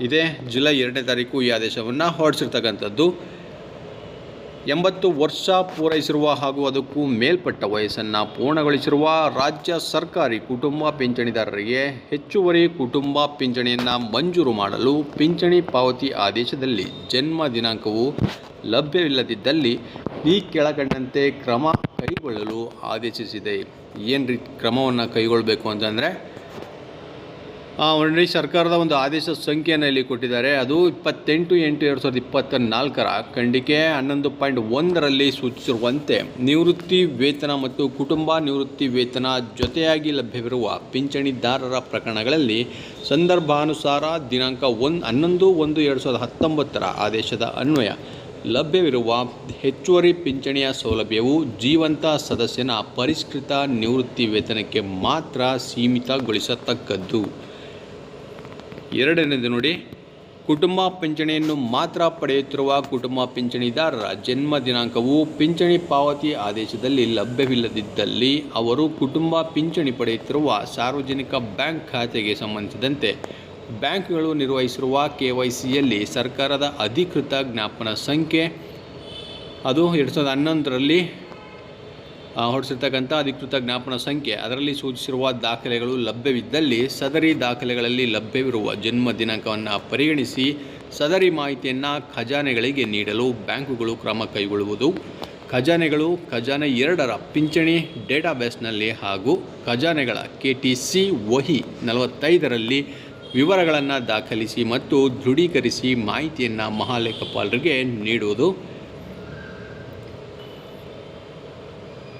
ಇದೇ ಜುಲೈ ಎರಡನೇ ತಾರೀಕು ಈ ಆದೇಶವನ್ನು ಹೊರಡಿಸಿರ್ತಕ್ಕಂಥದ್ದು. ಎಂಬತ್ತು ವರ್ಷ ಪೂರೈಸಿರುವ ಹಾಗೂ ಅದಕ್ಕೂ ಮೇಲ್ಪಟ್ಟ ವಯಸ್ಸನ್ನು ಪೂರ್ಣಗೊಳಿಸಿರುವ ರಾಜ್ಯ ಸರ್ಕಾರಿ ಕುಟುಂಬ ಪಿಂಚಣಿದಾರರಿಗೆ ಹೆಚ್ಚುವರಿ ಕುಟುಂಬ ಪಿಂಚಣಿಯನ್ನು ಮಂಜೂರು ಮಾಡಲು ಪಿಂಚಣಿ ಪಾವತಿ ಆದೇಶದಲ್ಲಿ ಜನ್ಮ ದಿನಾಂಕವು ಲಭ್ಯವಿಲ್ಲದಿದ್ದಲ್ಲಿ ಈ ಕೆಳಕಂಡಂತೆ ಕ್ರಮ ಕೈಗೊಳ್ಳಲು ಆದೇಶಿಸಿದೆ. ಏನು ರೀ ಕ್ರಮವನ್ನು ಕೈಗೊಳ್ಳಬೇಕು ಅಂತಂದರೆ ನೋಡಿ ಸರ್ಕಾರದ ಒಂದು ಆದೇಶ ಸಂಖ್ಯೆಯನ್ನು ಇಲ್ಲಿ ಕೊಟ್ಟಿದ್ದಾರೆ. ಅದು ಇಪ್ಪತ್ತೆಂಟು, ಎಂಟು ಎರಡು ಸಾವಿರದ ಇಪ್ಪತ್ತ ನಾಲ್ಕರ ಖಂಡಿಕೆ ಹನ್ನೊಂದು ಪಾಯಿಂಟ್ ಒಂದರಲ್ಲಿ ಸೂಚಿಸಿರುವಂತೆ ನಿವೃತ್ತಿ ವೇತನ ಮತ್ತು ಕುಟುಂಬ ನಿವೃತ್ತಿ ವೇತನ ಜೊತೆಯಾಗಿ ಲಭ್ಯವಿರುವ ಪಿಂಚಣಿದಾರರ ಪ್ರಕರಣಗಳಲ್ಲಿ ಸಂದರ್ಭಾನುಸಾರ ದಿನಾಂಕ ಒಂದು, ಹನ್ನೊಂದು, ಒಂದು, ಎರಡು ಸಾವಿರದ ಹತ್ತೊಂಬತ್ತರ ಆದೇಶದ ಅನ್ವಯ ಲಭ್ಯವಿರುವ ಹೆಚ್ಚುವರಿ ಪಿಂಚಣಿಯ ಸೌಲಭ್ಯವು ಜೀವಂತ ಸದಸ್ಯನ ಪರಿಷ್ಕೃತ ನಿವೃತ್ತಿ ವೇತನಕ್ಕೆ ಮಾತ್ರ ಸೀಮಿತಗೊಳಿಸತಕ್ಕದ್ದು. ಎರಡನೇದು ನೋಡಿ, ಕುಟುಂಬ ಪಿಂಚಣಿಯನ್ನು ಮಾತ್ರ ಪಡೆಯುತ್ತಿರುವ ಕುಟುಂಬ ಪಿಂಚಣಿದಾರರ ಜನ್ಮ ದಿನಾಂಕವು ಪಿಂಚಣಿ ಪಾವತಿ ಆದೇಶದಲ್ಲಿ ಲಭ್ಯವಿಲ್ಲದಿದ್ದಲ್ಲಿ ಅವರು ಕುಟುಂಬ ಪಿಂಚಣಿ ಪಡೆಯುತ್ತಿರುವ ಸಾರ್ವಜನಿಕ ಬ್ಯಾಂಕ್ ಖಾತೆಗೆ ಸಂಬಂಧಿಸಿದಂತೆ ಬ್ಯಾಂಕ್ಗಳು ನಿರ್ವಹಿಸಿರುವ ಕೆ ವೈ ಸರ್ಕಾರದ ಅಧಿಕೃತ ಜ್ಞಾಪನ ಸಂಖ್ಯೆ, ಅದು ಎರಡು ಸಾವಿರದ ಹನ್ನೊಂದರಲ್ಲಿ ಹೊರಡಿಸಿರ್ತಕ್ಕಂಥ ಅಧಿಕೃತ ಜ್ಞಾಪನ ಸಂಖ್ಯೆ, ಅದರಲ್ಲಿ ಸೂಚಿಸಿರುವ ದಾಖಲೆಗಳು ಲಭ್ಯವಿದ್ದಲ್ಲಿ ಸದರಿ ದಾಖಲೆಗಳಲ್ಲಿ ಲಭ್ಯವಿರುವ ಜನ್ಮ ದಿನಾಂಕವನ್ನು ಪರಿಗಣಿಸಿ ಸದರಿ ಮಾಹಿತಿಯನ್ನು ಖಜಾನೆಗಳಿಗೆ ನೀಡಲು ಬ್ಯಾಂಕುಗಳು ಕ್ರಮ ಕೈಗೊಳ್ಳುವುದು. ಖಜಾನೆಗಳು ಖಜಾನೆ ಎರಡರ ಪಿಂಚಣಿ ಡೇಟಾಬೇಸ್ನಲ್ಲಿ ಹಾಗೂ ಖಜಾನೆಗಳ ಕೆ ಟಿ ಸಿ ವಹಿ ನಲವತ್ತೈದರಲ್ಲಿ ವಿವರಗಳನ್ನು ದಾಖಲಿಸಿ ಮತ್ತು ದೃಢೀಕರಿಸಿ ಮಾಹಿತಿಯನ್ನು ಮಹಾಲೇಖಪಾಲರಿಗೆ ನೀಡುವುದು.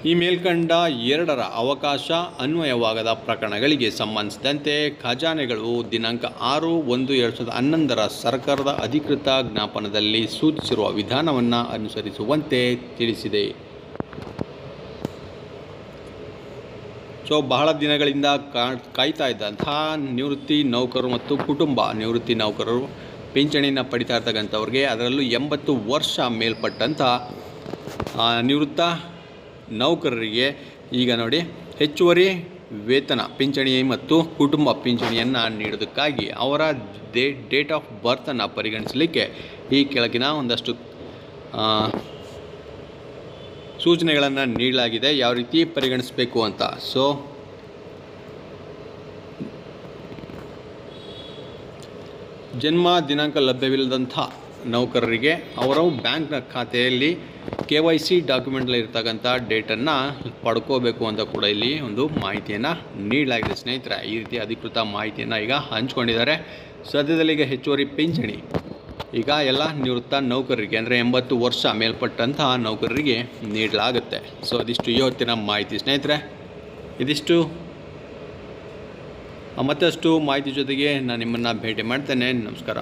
ಈ ಮೇಲ್ಕಂಡ ಎರಡರ ಅವಕಾಶ ಅನ್ವಯವಾಗದ ಪ್ರಕರಣಗಳಿಗೆ ಸಂಬಂಧಿಸಿದಂತೆ ಖಜಾನೆಗಳು ದಿನಾಂಕ ಆರು ಒಂದು ಎರಡು ಸಾವಿರದ ಹನ್ನೊಂದರ ಸರ್ಕಾರದ ಅಧಿಕೃತ ಜ್ಞಾಪನದಲ್ಲಿ ಸೂಚಿಸಿರುವ ವಿಧಾನವನ್ನು ಅನುಸರಿಸುವಂತೆ ತಿಳಿಸಿದೆ. ಸೊ, ಬಹಳ ದಿನಗಳಿಂದ ಕಾಯ್ತಾ ಇದ್ದಂತಹ ನಿವೃತ್ತಿ ನೌಕರರು ಮತ್ತು ಕುಟುಂಬ ನಿವೃತ್ತಿ ನೌಕರರು ಪಿಂಚಣಿಯನ್ನು ಪಡಿತಾ ಇರ್ತಕ್ಕಂಥವ್ರಿಗೆ ಅದರಲ್ಲೂ ಎಂಬತ್ತು ವರ್ಷ ಮೇಲ್ಪಟ್ಟಂಥ ನಿವೃತ್ತ ನೌಕರರಿಗೆ ಈಗ ನೋಡಿ ಹೆಚ್ಚುವರಿ ವೇತನ ಪಿಂಚಣಿ ಮತ್ತು ಕುಟುಂಬ ಪಿಂಚಣಿಯನ್ನು ನೀಡೋದಕ್ಕಾಗಿ ಅವರ ಡೇ ಡೇಟ್ ಆಫ್ ಬರ್ತನ್ನು ಪರಿಗಣಿಸಲಿಕ್ಕೆ ಈ ಕೆಳಗಿನ ಒಂದಷ್ಟು ಸೂಚನೆಗಳನ್ನು ನೀಡಲಾಗಿದೆ. ಯಾವ ರೀತಿ ಪರಿಗಣಿಸಬೇಕು ಅಂತ? ಸೊ ಜನ್ಮ ದಿನಾಂಕ ಲಭ್ಯವಿಲ್ಲದಂಥ ನೌಕರರಿಗೆ ಅವರ ಬ್ಯಾಂಕ್ನ ಖಾತೆಯಲ್ಲಿ ಕೆ ವೈ ಸಿ ಡಾಕ್ಯುಮೆಂಟಲ್ಲಿ ಇರ್ತಕ್ಕಂಥ ಡೇಟನ್ನು ಪಡ್ಕೋಬೇಕು ಅಂತ ಕೂಡ ಇಲ್ಲಿ ಒಂದು ಮಾಹಿತಿಯನ್ನು ನೀಡಲಾಗಿದೆ ಸ್ನೇಹಿತರೆ. ಈ ರೀತಿ ಅಧಿಕೃತ ಮಾಹಿತಿಯನ್ನು ಈಗ ಹಂಚ್ಕೊಂಡಿದ್ದಾರೆ. ಸದ್ಯದಲ್ಲಿ ಈಗ ಹೆಚ್ಚುವರಿ ಪಿಂಚಣಿ. ಈಗ ಎಲ್ಲ ನಿವೃತ್ತ ನೌಕರರಿಗೆ ಅಂದರೆ ಎಂಬತ್ತು ವರ್ಷ ಮೇಲ್ಪಟ್ಟಂತಹ ನೌಕರರಿಗೆ ನೀಡಲಾಗುತ್ತೆ. ಸೊ ಅದಿಷ್ಟು ಇವತ್ತಿನ ಮಾಹಿತಿ ಸ್ನೇಹಿತರೆ. ಇದಿಷ್ಟು. ಮತ್ತಷ್ಟು ಮಾಹಿತಿ ಜೊತೆಗೆ ನಾನು ನಿಮ್ಮನ್ನು ಭೇಟಿ ಮಾಡ್ತೇನೆ. ನಮಸ್ಕಾರ.